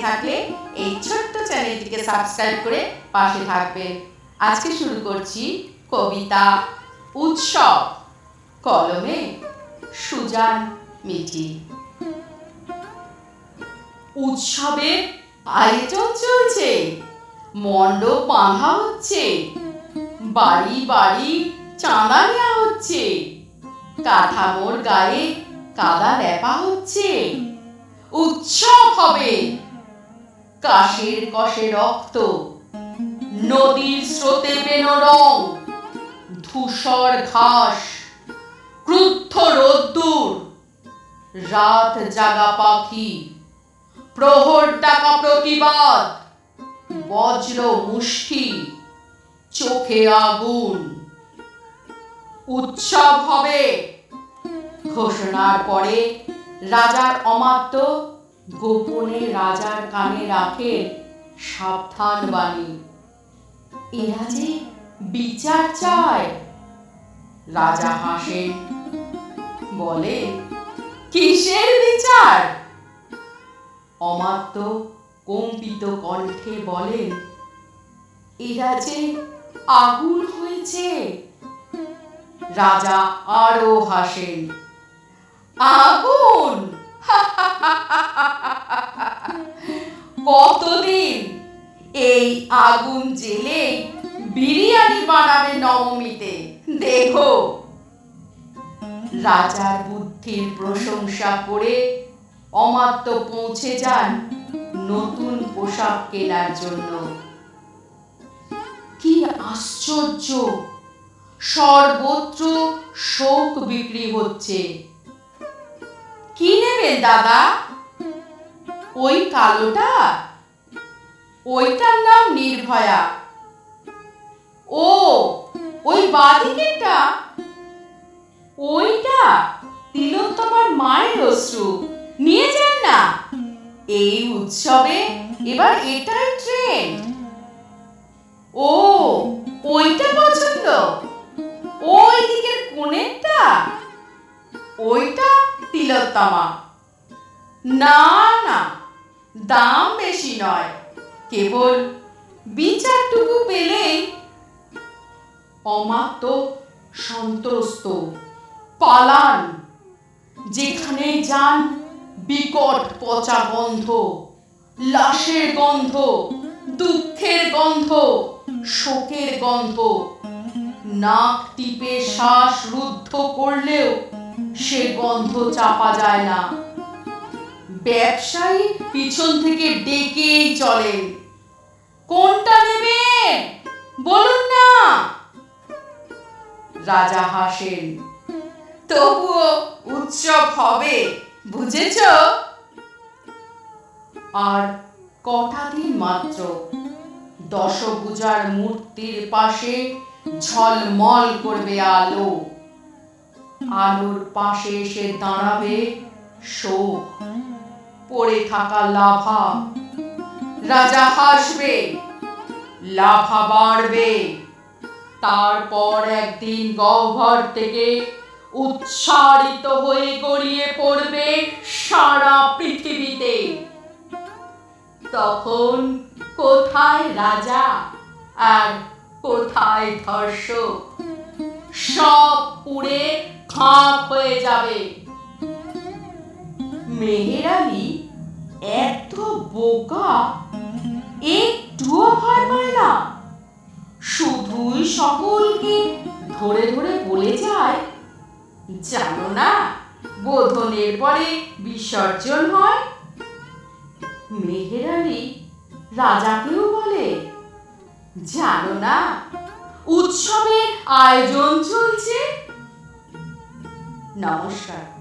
থাকলে এই ছোট্ট চ্যানেলটিকে সাবস্ক্রাইব করে পাশে থাকবেন। আজকে শুরু করছি কবিতা উৎসব। কলমে সুজান মিঠি। উৎসবে আয়োজন চলছে মণ্ডপ বাঁধা হচ্ছে, বাড়ি বাড়ি চাঁদা নেওয়া হচ্ছে কাঠামোর গায়ে কাদা লেপা হচ্ছে। উৎসব হবে কাশের কষে রক্ত। নদীর স্রোতে বেনো রং। ধূসর ঘাস। ক্রুদ্ধ রোদ্দুর। রাত জাগা পাখি। প্রহর ডাকা প্রতিবাদ। বজ্র মুষ্টি। চোখে আগুন। উৎসব হবে। ঘোষণার পরে রাজার অমাত্য গোপনে রাজার কানে রাখে সাবধান বাণী। এরা যে বিচার চায়, রাজা হাসেন বলে, কিসের বিচার? অমাত্য কম্পিত কণ্ঠে বলেন এরা যে আগুন হয়েছে। রাজা আরও হাসেন, আগুন! কতদিন? এই আগুন জেলে বিরিয়ানি বানাবে নবমীতে। দেখো। রাজার বুদ্ধির প্রশংসা করে অমাত্য পৌঁছে যান নতুন পোশাক কেনার জন্য। কি আশ্চর্য! সর্বত্র শোক বিক্রি হচ্ছে। কি নেবেন দাদা? ওই কালোটা? ওইটার নাম নির্ভয়া। ও, ওই বাদিকেটা ওইটা তিলোত্তমার মায়ের অশ্রু। নিয়ে যান না। এই উৎসবে এবার এটাই ট্রেন্ড ও, ওইটা পছন্দ। ওই দিকের কোণেরটা? ওইটা তিলোত্তমা। না না। দাম বেশি নয়। কেবল বিচারটুকু পেলেই অমাত্য সন্ত্রস্ত পালান। যেখানে যান বিকট পচা গন্ধ, লাশের গন্ধ, দুঃখের গন্ধ, শোকের গন্ধ। নাক টিপে শ্বাস রুদ্ধ করলেও সে গন্ধ চাপা যায় না। ব্যবসায়ী পিছন থেকে ডেকেই চলেন কোনটা নেবেন বলুন না। রাজা হাসেন। তবুও উৎসব হবে, বুঝেছ? আর কটা দিন মাত্র। দশভুজার মূর্তির পাশে ঝলমল করবে আলো। আলোর পাশে এসে দাঁড়াবে শোক, পড়ে থাকা লাভা। রাজা হাসবে, লাভা বাড়বে। তারপর একদিন গহ্বর থেকে উচ্চারিত হয়ে গড়িয়ে পড়বে সারা পৃথিবীতে। তখন কোথায় রাজা আর কোথায় ধর্ষক? সব পুড়ে খাঁক হয়ে যাবে। মেহের আলী এত বোকা, একটুও ভয় পায় না। শুধুই সকলকে ধরে ধরে বলে যায়, জানো না, বোধনের পরে বিসর্জন হয়? মেহের আলী রাজাকেও বলে, জানো না, উৎসবের আয়োজন চলছে? নমস্কার।